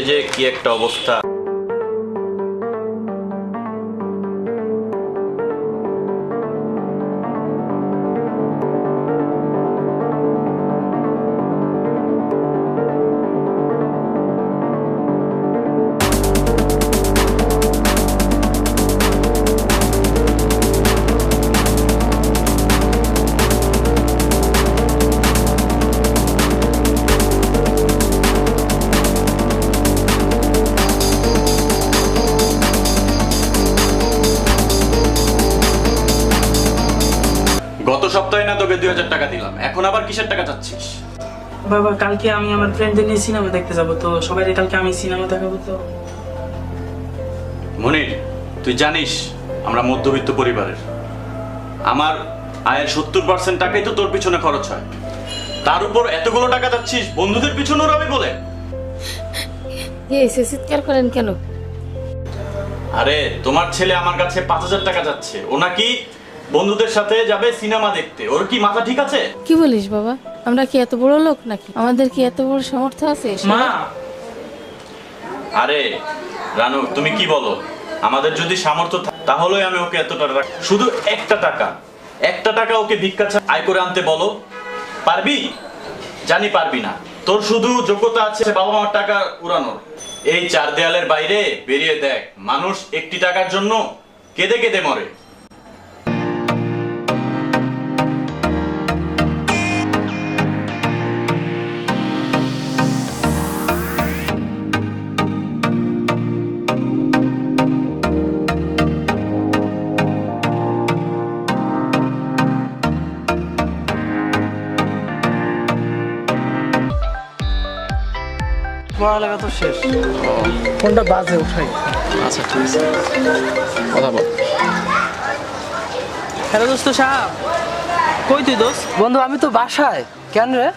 যে কি একটা অবস্থা। না তোকে দুই হাজার টাকা দিলাম। এখন আবার কিসের টাকা চাচ্ছিস? বাবা কালকে আমি আমার ফ্রেন্ডদের নিয়ে সিনেমা দেখতে যাব তো। সবাই কালকে আমি সিনেমা দেখাবো তো। মনির তুই জানিস আমরা মধ্যবিত্ত পরিবারের। আমার আয়ের সত্তর পার্সেন্ট টাকাই তো তোর পিছনে খরচ হয়। তার উপর এতগুলো টাকা যাচ্ছিস বন্ধুদের পিছনে রবি বলে। চিৎকার করেন কেন? আরে তোমার ছেলে আমার কাছে পাঁচ হাজার টাকা যাচ্ছে ও নাকি বন্ধুদের সাথে যাবে সিনেমা দেখতে। ওর কি মাথা ঠিক আছে? কি বলিস বাবা? আমরা কি এত বড় লোক নাকি? আমাদের কি এত বড় সামর্থ্য আছে মা! আরে রানু তুমি কি বলো? আমাদের যদি সামর্থ্য তাহলে আমি ওকে এতটা টাকা শুধু একটা টাকা। একটা টাকা ওকে ভিক্ষা আয় করে আনতে বলো। পারবি? জানি পারবি না। তোর শুধু যোগ্যতা আছে বাবা মার টাকা উড়ানোর। এই চার দেয়ালের বাইরে বেরিয়ে দেখ মানুষ একটি টাকার জন্য কেঁদে কেঁদে মরে। পড়ালেখা তো শেষ। ফোনটা বাজে উঠাই। আচ্ছা ঠিক আছে। কথা বল। হ্যালো দোস্ত সাহেব। কই তুই দোস্ত? বন্ধু আমি তো বাসায়। কেন রে?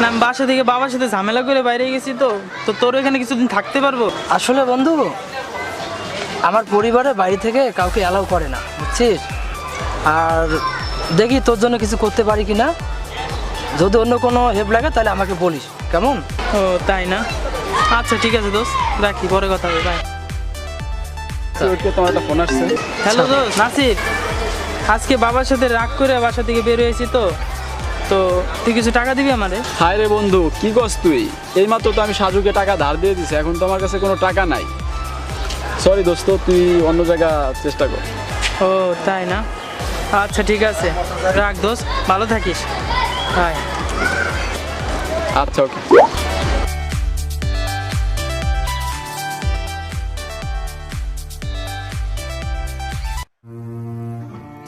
না আমি বাসা থেকে বাবার সাথে ঝামেলা করে বাইরে গেছি তো। তো তোর এখানে কিছুদিন থাকতে পারব? আসলে বন্ধু আমার পরিবারে বাড়ি থেকে কাউকে অ্যালাউ করে না বুঝছিস? আর দেখি তোর জন্য কিছু করতে পারি কি না যদি অন্য কোনো হেল্প লাগে তাহলে আমাকে বলিস। কেমন? ও তাই না? আচ্ছা ঠিক আছে দোস্ত। রাখি পরে কথা হবে বাই তোমার একটা ফোন আসছে। হ্যালো দোস্ত নাসির। আজকে বাবার সাথে রাগ করে বাসা থেকে বের হয়েছি তো। তো তুই কিছু টাকা দিবি আমারে? হায় রে বন্ধু কি করছ তুই? এইমাত্র তো আমি সাজুকে টাকা ধার দিয়ে দিছি এখন তো আমার কাছে কোনো টাকা নাই। সরি দোস্ত তুই অন্য জায়গা চেষ্টা কর। ও তাই না? আচ্ছা ঠিক আছে। রাখ দোস্ত ভালো থাকিস। হাই আচ্ছা ওকে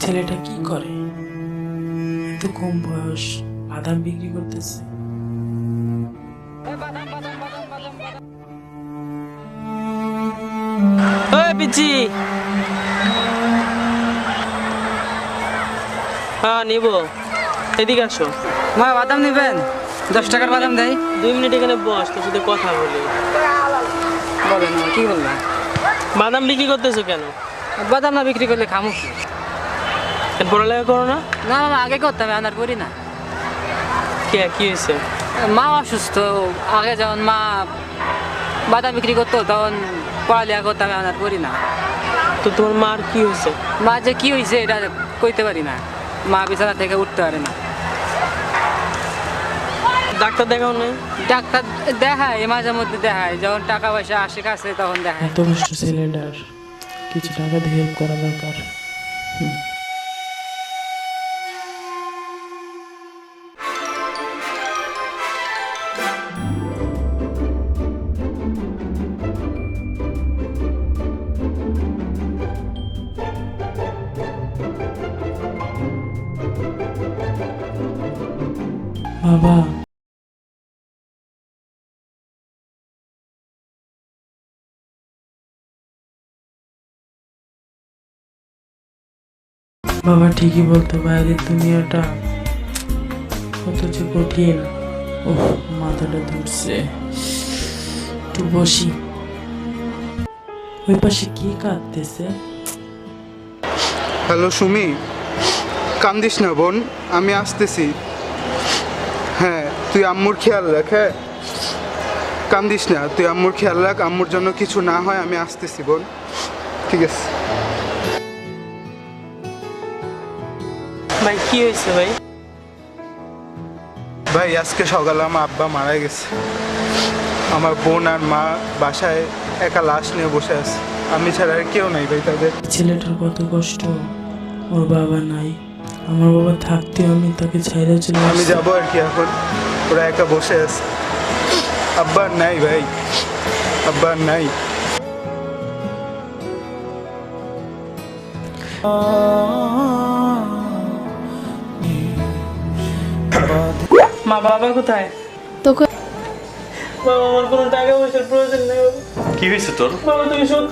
ছেলেটা কি করে? এত কম বয়স বাদাম বিক্রি করতেছে। হ্যাঁ নিব। এদিকে আসো। মা বাদাম নেবেন? দশ টাকার বাদাম দেয় দুই মিনিট এখানে বস তোর সাথে কথা বলি। বলেন কি বললাম বাদাম বিক্রি করতেছো কেন? বাদাম না বিক্রি করলে খামু কি? পড়ালেখা করো না? না না, না আগে করতাম এখন আর করি না। কে কি হয়েছে? মা অসুস্থ আগে যখন মা বাদাম বিক্রি করতো তখন পড়ালেখা করতাম এখন আর করি না। তো তোমার মার কি হয়েছে? মা যে কি হয়েছে এটা কইতে পারি না। মা বিছানা থেকে উঠতে পারে না। ডাক্তার দেখাও না ডাক্তার দেখায় মাঝে মধ্যে দেখায়। যখন টাকা পয়সা আসে কাছে তখন দেখায়। এত কষ্ট ছেলেটার কিছু টাকা দিয়ে হেল্প করা দরকার। বাবা বাবা ঠিকই বলতো বাইরের দুনিয়াটা কত যে কঠিন। ও মাথাটা ধরছে। একটু বসি। ওই পাশে কি কাঁদতেছে? হ্যালো, সুমি। কান্দিস না বোন, আমি আসতেছি। হ্যাঁ তুই আম্মুর খেয়াল রাখ হ্যাঁ? কান্দিস না, তুই আম্মুর খেয়াল রাখ, আম্মুর জন্য কিছু না হয়, আমি আসতেছি বোন। ঠিক আছে। ভাই কি হয়েছে ভাই? ভাই আজকে সকালে আমার আব্বা মারা গেছে। আমার বোন আর মা বাসায় একা লাশ নিয়ে বসে আছে। আমি ছাড়া আর কেউ নাই ভাই তাদের। ছেলেটার কত কষ্ট। ওর বাবা নাই। আমার বাবা থাকতে আমি তাকে ছাইরা চলে আমি। যাব আর কি এখন। ওরা একা বসে আছে। আব্বা নাই ভাই। আব্বা নাই। মা বাবা কোথায়? তোকে বাবা আমার কোনো টাকা পয়সার প্রয়োজন নেই কি হয়েছে তোর? বাবা তুমি সত্যি